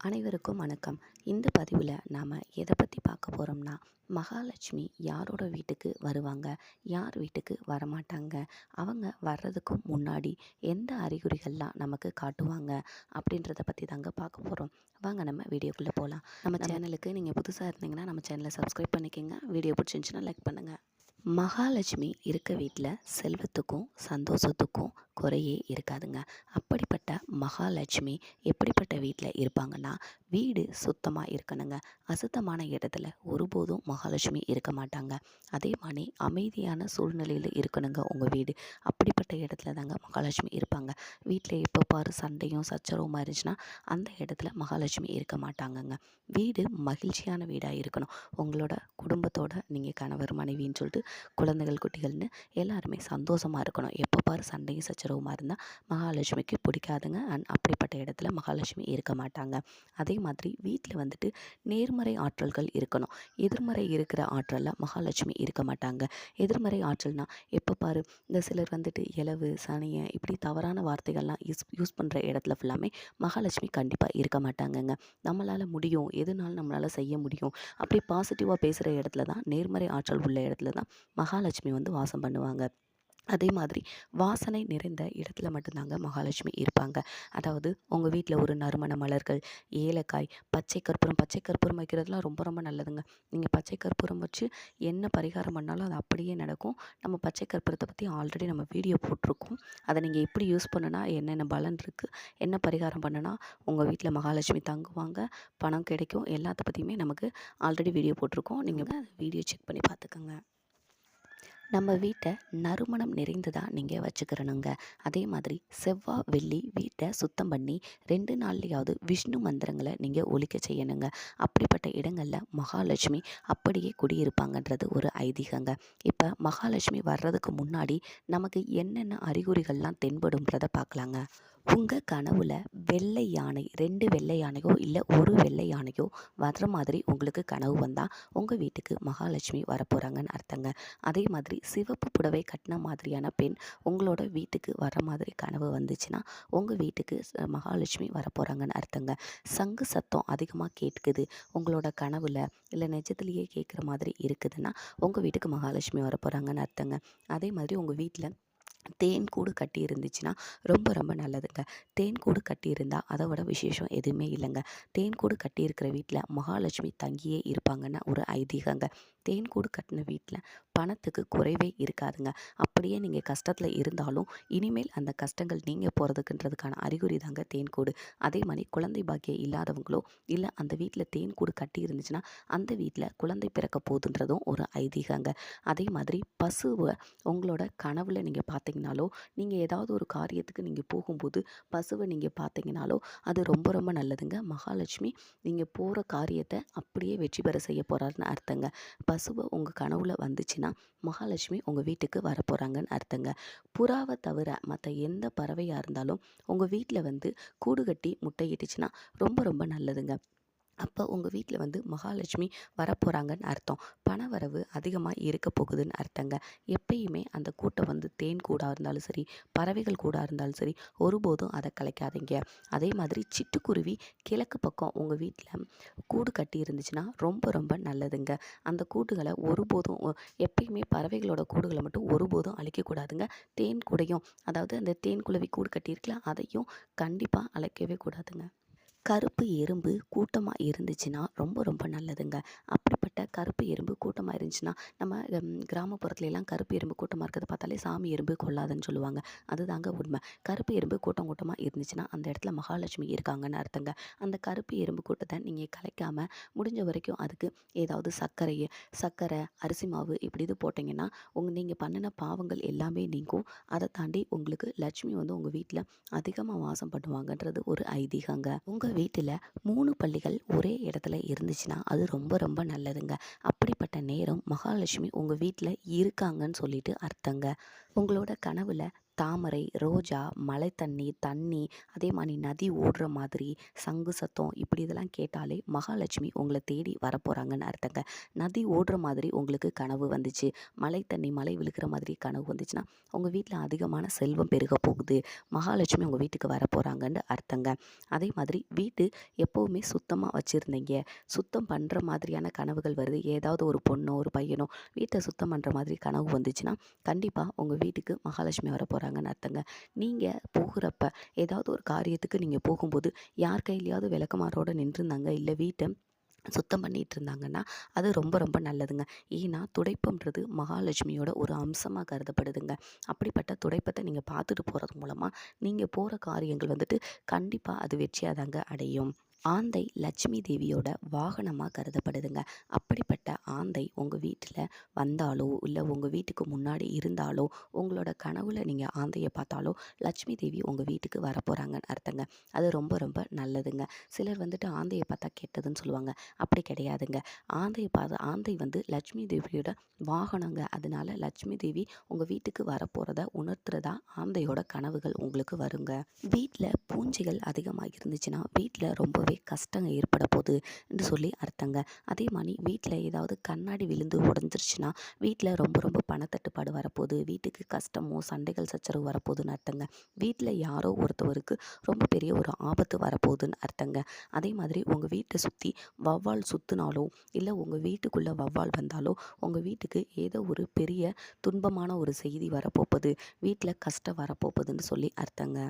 அனைவருக்கும் வணக்கம். இந்த பதிவில் நாம் எதை பற்றி பார்க்க போகிறோம்னா மகாலட்சுமி யாரோட வீட்டுக்கு வருவாங்க? யார் வீட்டுக்கு வரமாட்டாங்க? அவங்க வர்றதுக்கும் முன்னாடி எந்த அறிகுறிகள்லாம் நமக்கு காட்டுவாங்க? அப்படின்றத பற்றி தாங்க பார்க்க போகிறோம் வாங்க நம்ம வீடியோக்குள்ளே போகலாம் நம்ம சேனலுக்கு நீங்கள் புதுசாக இருந்தீங்கன்னா நம்ம சேனலை சப்ஸ்கிரைப் பண்ணிக்கோங்க. வீடியோ பிடிச்சிருந்துச்சின்னா லைக் பண்ணுங்கள் மகாலட்சுமி இருக்க வீட்டில் செல்வத்துக்கும் சந்தோஷத்துக்கும் குறையே இருக்காதுங்க. அப்படிப்பட்ட மகாலட்சுமி எப்படிப்பட்ட வீட்டில் இருப்பாங்கன்னா வீடு சுத்தமாக இருக்கணுங்க. அசுத்தமான இடத்துல ஒருபோதும் மகாலட்சுமி இருக்க மாட்டாங்க. அதே மாதிரி அமைதியான சூழ்நிலையில் இருக்கணுங்க உங்கள் வீடு. அப்படிப்பட்ட இடத்துல தாங்க மகாலட்சுமி இருப்பாங்க. வீட்டில் எப்போ பாரு சண்டையும் சச்சரவுமாக இருந்துச்சுன்னா அந்த இடத்துல மகாலட்சுமி இருக்க மாட்டாங்கங்க. வீடு மகிழ்ச்சியான வீடாக இருக்கணும். உங்களோட குடும்பத்தோட நீங்கள் கணவர் மனைவின்னு சொல்லிட்டு குழந்தைகள் குட்டிகள்னு எல்லாருமே சந்தோஷமாக இருக்கணும். எப்போ பாரு சண்டையும் சச்சரவும் இருந்தால் மகாலட்சுமிக்கு பிடிக்காதுங்க. அண்ட் அப்படிப்பட்ட இடத்துல மகாலட்சுமி இருக்க மாட்டாங்க. அதே மாதிரி வீட்டில் வந்துட்டு நேர்மறை ஆற்றல்கள் இருக்கணும். எதிர்மறை இருக்கிற ஆற்றலில் மகாலட்சுமி இருக்க மாட்டாங்க. எதிர்மறை ஆற்றல்னா எப்போ பாரு இந்த சிலர் வந்துட்டு இலவு சனியை இப்படி தவறான வார்த்தைகள்லாம் யூஸ் யூஸ் பண்ணுற இடத்துல ஃபுல்லாமே மகாலட்சுமி கண்டிப்பாக இருக்க மாட்டாங்கங்க. நம்மளால் முடியும். எதுனாலும் நம்மளால் செய்ய முடியும். அப்படி பாசிட்டிவாக பேசுகிற இடத்துல தான் நேர்மறை ஆற்றல் உள்ள இடத்துல தான் மகாலட்சுமி வந்து வாசம் பண்ணுவாங்க. அதே மாதிரி வாசனை நிறைந்த இடத்துல மட்டும்தாங்க மகாலட்சுமி இருப்பாங்க. அதாவது உங்கள் வீட்டில் ஒரு நறுமண மலர்கள் ஏலக்காய் பச்சை கற்பூரம் பச்சை கற்பூரம் வைக்கிறதுலாம் ரொம்ப ரொம்ப நல்லதுங்க. நீங்கள் பச்சை கற்பூரம் வச்சு என்ன பரிகாரம் பண்ணாலும் அது அப்படியே நடக்கும். நம்ம பச்சை கற்பூரத்தை பற்றி ஆல்ரெடி நம்ம வீடியோ போட்டிருக்கோம். அதை நீங்கள் எப்படி யூஸ் பண்ணுனா என்னென்ன பலன் இருக்குது என்ன பரிகாரம் பண்ணுனா உங்கள் வீட்டில் மகாலட்சுமி தங்குவாங்க பணம் கிடைக்கும் எல்லாத்த பற்றியுமே நமக்கு ஆல்ரெடி வீடியோ போட்டிருக்கோம். நீங்கள் வீடியோ செக் பண்ணி பார்த்துக்கோங்க. நம்ம வீட்டை நறுமணம் நிறைந்ததாக நீங்கள் வச்சுக்கிறணுங்க. அதே மாதிரி செவ்வாய் வெள்ளி வீட்டை சுத்தம் பண்ணி ரெண்டு நாள்லையாவது விஷ்ணு மந்திரங்களை நீங்கள் ஒழிக்க செய்யணுங்க. அப்படிப்பட்ட இடங்களில் மகாலட்சுமி அப்படியே குடியிருப்பாங்கன்றது ஒரு ஐதீகங்க. இப்போ மகாலட்சுமி வர்றதுக்கு முன்னாடி நமக்கு என்னென்ன அறிகுறிகள்லாம் தென்படும்ன்றதை பார்க்கலாங்க உங்கள் கனவுல வெள்ளை யானை ரெண்டு வெள்ளை யானையோ இல்லை ஒரு வெள்ளை யானையோ வர்ற மாதிரி உங்களுக்கு கனவு வந்தால் உங்கள் வீட்டுக்கு மகாலட்சுமி வரப்போகிறாங்கன்னு அர்த்தங்க. அதே மாதிரி சிவப்பு புடவை கட்டின மாதிரியான பெண் உங்களோட வீட்டுக்கு வர மாதிரி கனவு வந்துச்சுன்னா உங்கள் வீட்டுக்கு மகாலட்சுமி வரப்போகிறாங்கன்னு அர்த்தங்க. சங்கு சத்தம் அதிகமாக கேட்குது. உங்களோட கனவில் இல்லை நிஜத்துலேயே கேட்குற மாதிரி இருக்குதுன்னா உங்கள் வீட்டுக்கு மகாலட்சுமி வரப்போகிறாங்கன்னு அர்த்தங்க. அதே மாதிரி உங்கள் வீட்டில் தேன் கூடு கட்டி இருந்துச்சுன்னா ரொம்ப ரொம்ப நல்லதுங்க. தேன் கூடு கட்டியிருந்தால் அதை விட விசேஷம் எதுவுமே இல்லைங்க. தேன் கூடு கட்டியிருக்கிற வீட்டில் மகாலட்சுமி தங்கியே இருப்பாங்கன்னா ஒரு ஐதீகங்க. தேன் கூடு கட்டின வீட்டில் பணத்துக்கு குறைவே இருக்காதுங்க. அப்படியே நீங்கள் கஷ்டத்தில் இருந்தாலும் இனிமேல் அந்த கஷ்டங்கள் நீங்கள் போகிறதுக்குன்றதுக்கான அறிகுறி தாங்க தேன் கூடு. அதே மாதிரி குழந்தை பாக்கியம் இல்லாதவங்களோ இல்லை அந்த வீட்டில் தேன் கூடு கட்டி இருந்துச்சுன்னா அந்த வீட்டில் குழந்தை பிறக்க போகுதுன்றதும் ஒரு ஐதீகங்க. அதே மாதிரி பசுவை உங்களோட கனவில் நீங்கள் பார்த்து பார்த்தீங்கனாலோ நீங்கள் ஏதாவது ஒரு காரியத்துக்கு நீங்கள் போகும்போது பசுவை நீங்கள் பார்த்தீங்கனாலோ அது ரொம்ப ரொம்ப நல்லதுங்க. மகாலட்சுமி நீங்கள் போகிற காரியத்தை அப்படியே வெற்றி பெற செய்ய போகிறாருன்னு அர்த்தங்க. பசுவை உங்கள் கனவுல வந்துச்சுன்னா மகாலட்சுமி உங்கள் வீட்டுக்கு வரப்போகிறாங்கன்னு அர்த்தங்க. புறாவை தவிர மற்ற எந்த பறவையாக இருந்தாலும் உங்கள் வீட்டில் வந்து கூடு கட்டி முட்டையிட்டுச்சுன்னா ரொம்ப ரொம்ப நல்லதுங்க. அப்போ உங்கள் வீட்டில் வந்து மகாலட்சுமி வரப்போகிறாங்கன்னு அர்த்தம். பணவரவு அதிகமாக இருக்க போகுதுன்னு அர்த்தங்க. எப்பயுமே அந்த கூட்டம் வந்து தேன் கூடாக இருந்தாலும் சரி பறவைகள் கூடாக இருந்தாலும் சரி ஒருபோதும் அதை கலைக்காதீங்க. அதே மாதிரி சிட்டுக்குருவி கிழக்கு பக்கம் உங்கள் வீட்டில் கூடு கட்டி இருந்துச்சுன்னா ரொம்ப ரொம்ப நல்லதுங்க. அந்த கூடுகளை ஒருபோதும் எப்பயுமே பறவைகளோட கூடுகளை மட்டும் ஒருபோதும் அழிக்கக்கூடாதுங்க தேன் கூடையும் அதாவது அந்த தேன் குளவி கூடு கட்டியிருக்கலாம் அதையும் கண்டிப்பாக அழைக்கவே கூடாதுங்க. கருப்பு எறும்பு கூட்டமாக இருந்துச்சுன்னா ரொம்ப ரொம்ப நல்லதுங்க. அப்படிப்பட்ட கருப்பு எறும்பு கூட்டமாக இருந்துச்சுன்னா நம்ம கிராமப்புறத்துலலாம் கிராமப்புறத்துல எல்லாம் கருப்பு எறும்பு கூட்டமாக இருக்கிறத பார்த்தாலே சாமி எறும்பு கொள்ளாதுன்னு சொல்லுவாங்க. அதுதாங்க உண்மை. கருப்பு எறும்பு கூட்டம் கூட்டமாக இருந்துச்சுன்னா அந்த இடத்துல மகாலட்சுமி இருக்காங்கன்னு அர்த்தங்க. அந்த கருப்பு எறும்பு கூட்டத்தை நீங்கள் கலைக்காமல் முடிஞ்ச வரைக்கும் அதுக்கு ஏதாவது சர்க்கரையை சர்க்கரை அரிசி மாவு இப்படி இது போட்டிங்கன்னா உங்கள் நீங்கள் பண்ணின பாவங்கள் எல்லாமே நீங்கும். அதை தாண்டி உங்களுக்கு லட்சுமி வந்து உங்கள் வீட்டில் அதிகமாக வாசம் பண்ணுவாங்கன்றது ஒரு ஐதீகங்க. உங்கள் வீட்டில் மூணு பள்ளிகள் ஒரே இடத்துல இருந்துச்சுன்னா அது ரொம்ப ரொம்ப நல்லதுங்க. அப்படிப்பட்ட நேரம் மகாலட்சுமி உங்கள் வீட்டில் இருக்காங்கன்னு சொல்லிட்டு அர்த்தங்க. உங்களோட கனவில் தாமரை ரோஜா மலை தண்ணி தண்ணி அதே மாதிரி நதி ஓடுற மாதிரி சங்கு சத்தம் இப்படி இதெல்லாம் கேட்டாலே மகாலட்சுமி உங்களை தேடி வரப்போகிறாங்கன்னு அர்த்தங்க. நதி ஓடுற மாதிரி உங்களுக்கு கனவு வந்துச்சு. மலை தண்ணி மலை விழுக்கிற மாதிரி கனவு வந்துச்சுன்னா உங்கள் வீட்டில் அதிகமான செல்வம் பெருக போகுது. மகாலட்சுமி உங்கள் வீட்டுக்கு வரப்போகிறாங்கன்னு அர்த்தங்க. அதே மாதிரி வீட்டு எப்போவுமே சுத்தமாக வச்சுருந்தீங்க. சுத்தம் பண்ணுற மாதிரியான கனவுகள் வருது. ஏதாவது ஒரு பொண்ணோ ஒரு பையனோ வீட்டை சுத்தம் பண்ணுற மாதிரி கனவு வந்துச்சுன்னா கண்டிப்பாக உங்கள் வீட்டுக்கு மகாலட்சுமி வர போகிறாங்கன்னு அர்த்தங்க. நீங்கள் போகிறப்ப ஏதாவது ஒரு காரியத்துக்கு நீங்கள் போகும்போது யார் கையிலையாவது விளக்கமாரோடு நின்றுருந்தாங்க இல்லை வீட்டை சுத்தம் பண்ணிகிட்டு இருந்தாங்கன்னா அது ரொம்ப ரொம்ப நல்லதுங்க. ஏன்னா துடைப்பம்ன்றது மகாலட்சுமியோட ஒரு அம்சமாக கருதப்படுதுங்க. அப்படிப்பட்ட துடைப்பத்தை நீங்கள் பார்த்துட்டு போகிறது மூலமாக நீங்கள் போகிற காரியங்கள் வந்துட்டு கண்டிப்பாக அது வெற்றியாக தாங்க அடையும். ஆந்தை லட்சுமி தேவியோட வாகனமாக கருதப்படுதுங்க. அப்படிப்பட்ட ஆந்தை உங்கள் வீட்டில் வந்தாலோ இல்லை உங்கள் வீட்டுக்கு முன்னாடி இருந்தாலோ உங்களோட கனவுல நீங்கள் ஆந்தையை பார்த்தாலோ லட்சுமி தேவி உங்கள் வீட்டுக்கு வரப்போகிறாங்கன்னு அர்த்தங்க. அது ரொம்ப ரொம்ப நல்லதுங்க. சிலர் வந்துட்டு ஆந்தையை பார்த்தா கெட்டதுன்னு சொல்லுவாங்க. அப்படி கிடையாதுங்க. ஆந்தையை பார்த்து ஆந்தை வந்து லட்சுமி தேவியோட வாகனங்க. அதனால லட்சுமி தேவி உங்கள் வீட்டுக்கு வரப்போகிறத உணர்த்துறதா ஆந்தையோட கனவுகள் உங்களுக்கு வருங்க. வீட்டில் பூஞ்சைகள் அதிகமாக இருந்துச்சுன்னா வீட்டில் ரொம்ப ரொம்பவே கஷ்டம் ஏற்பட போகுது என்று சொல்லி அர்த்தங்க. அதே மாதிரி வீட்டில் ஏதாவது கண்ணாடி விழுந்து உடஞ்சிருச்சுன்னா வீட்டில் ரொம்ப ரொம்ப பணத்தட்டுப்பாடு வரப்போகுது. வீட்டுக்கு கஷ்டமோ சண்டைகள் சச்சரவு வரப்போகுதுன்னு அர்த்தங்க. வீட்டில் யாரோ ஒருத்தவருக்கு ரொம்ப பெரிய ஒரு ஆபத்து வரப்போகுதுன்னு அர்த்தங்க. அதே மாதிரி உங்கள் வீட்டை சுற்றி வவ்வால் சுற்றினாலோ இல்லை உங்கள் வீட்டுக்குள்ளே வவ்வால் வந்தாலோ உங்கள் வீட்டுக்கு ஏதோ ஒரு பெரிய துன்பமான ஒரு செய்தி வரப்போகுது. வீட்டில் கஷ்டம் வரப்போகுதுன்னு சொல்லி அர்த்தங்க.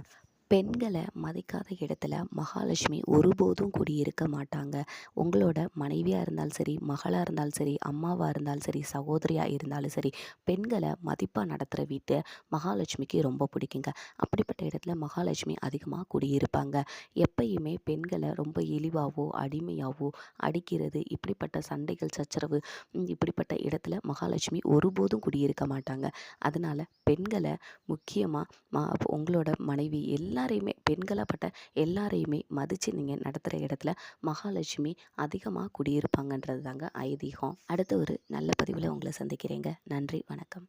பெண்களை மதிக்காத இடத்துல மகாலட்சுமி ஒருபோதும் குடியிருக்க மாட்டாங்க. உங்களோட மனைவியாக இருந்தாலும் சரி மகளாக இருந்தாலும் சரி அம்மாவாக இருந்தாலும் சரி சகோதரியாக இருந்தாலும் சரி பெண்களை மதிப்பாக நடத்துகிற வீட்டை மகாலட்சுமிக்கு ரொம்ப பிடிக்குங்க. அப்படிப்பட்ட இடத்துல மகாலட்சுமி அதிகமாக குடியிருப்பாங்க. எப்பயுமே பெண்களை ரொம்ப இழிவாகவோ அடிமையாகவோ அடிக்கிறது இப்படிப்பட்ட சண்டைகள் சச்சரவு இப்படிப்பட்ட இடத்துல மகாலட்சுமி ஒருபோதும் குடியிருக்க மாட்டாங்க. அதனால் பெண்களை முக்கியமாக உங்களோட மனைவி எல்லா எல்லாரையுமே பெண்களாப்பட்ட எல்லாரையுமே மதித்து நீங்கள் நடத்துகிற இடத்துல மகாலட்சுமி அதிகமாக குடியிருப்பாங்கன்றது தாங்க ஐதீகம். அடுத்த ஒரு நல்ல பதிவில் உங்களை சந்திக்கிறேங்க. நன்றி வணக்கம்.